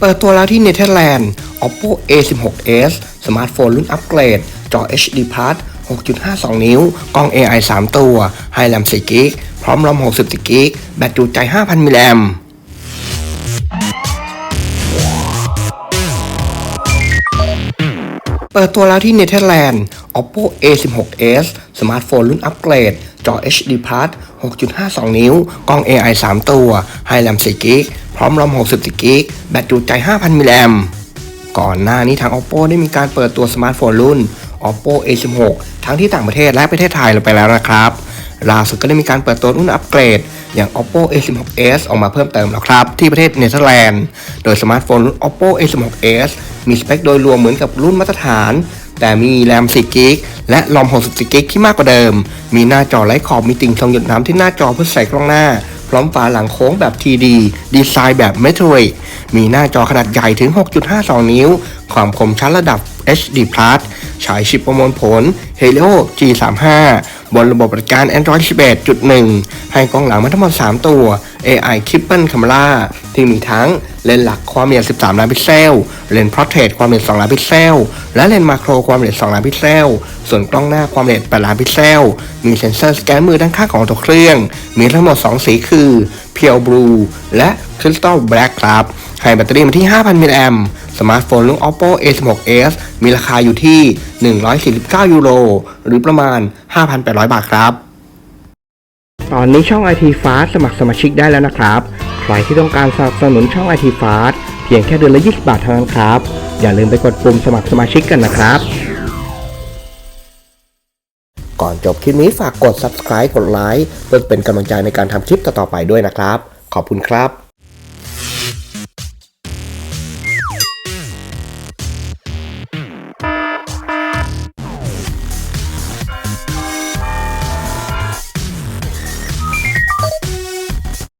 เปิดตัวแล้วที่เนเธอร์แลนด์ Oppo A16s สมาร์ทโฟนรุ่นอัปเกรด จอ HD Plus 6.52 นิ้ว กล้อง AI 3 ตัวให้แรม4กิกพร้อมรอม60กิกแบตจุใจ 5,000 มิลลิแอมเปิดตัวแล้วที่เนเธอร์แลนด์ Oppo A16s สมาร์ทโฟนรุ่นอัปเกรด จอ HD Plus 6.52 นิ้ว กล้อง AI 3 ตัวให้แรม4กิก พร้อมรอม60กิก แบตจุใจ 5,000 มิลลิแอมป์ก่อนหน้านี้ทาง Oppo ได้มีการเปิดตัวสมาร์ทโฟนรุ่น Oppo A16 ทั้งที่ต่างประเทศและประเทศไทยลงไปแล้วนะครับล่าสุดก็ได้มีการเปิดตัวรุ่นอัปเกรด อย่าง Oppo A16s ออกมาเพิ่มเติมแล้วครับ ที่ประเทศเนเธอร์แลนด์ โดยสมาร์ทโฟนรุ่น Oppo A16s มีสเปคโดยรวมเหมือนกับรุ่นมาตรฐาน แต่มีแรม4กิกและรอม60กิกที่มากกว่าเดิม มีหน้าจอไร้ขอบมีติ่งทรงหยดน้ำที่หน้าจอเพื่อใส่กล้องหน้า พร้อมฝาหลังโค้งแบบ TD ดีไซน์แบบเมทริกมีหน้าจอขนาดใหญ่ถึง 6.52 นิ้ว ความคมชัดระดับ HD Plus ฉายชิปประมวลผล Helio G35 บนระบบปฏิการ Android 11.1 ให้กล้องหลังมาทั้งหมด 3 ตัว AI Triple Camera ที่มีทั้งเลนส์หลักความละเอียด 13 ล้านพิกเซล เลนส์ Portrait ความละเอียด 2 ล้านพิกเซล และเลนส์มาโครความละเอียด 2 ล้านพิกเซล ส่วนกล้องหน้าความละเอียด 8 ล้านพิกเซล มีเซ็นเซอร์สแกนมือด้านข้างของตัวเครื่อง มีทั้งหมด 2 สีคือ Pure Blue และ Crystal Black ครับ ให้แบตเตอรี่มาที่ 5,000 มิลลิแอมป์ สมาร์ทโฟนรุ่น Oppo A16s มีราคาอยู่ที่ 149 ยูโร หรือประมาณ 5,800 บาทครับ ตอนนี้ช่อง IT Fast สมัครสมาชิกได้แล้วนะครับ ใครที่ต้องการสนับสนุนช่อง IT Fast เพียงแค่เดือนละ 20 บาทเท่านั้นครับ อย่าลืมไปกดปุ่มสมัครสมาชิกกันนะครับก่อนจบคลิปนี้ฝากกด subscribe กดไลค์เพื่อเป็นกำลังใจในการทำคลิปต่อๆไปด้วยนะครับ ขอบคุณครับ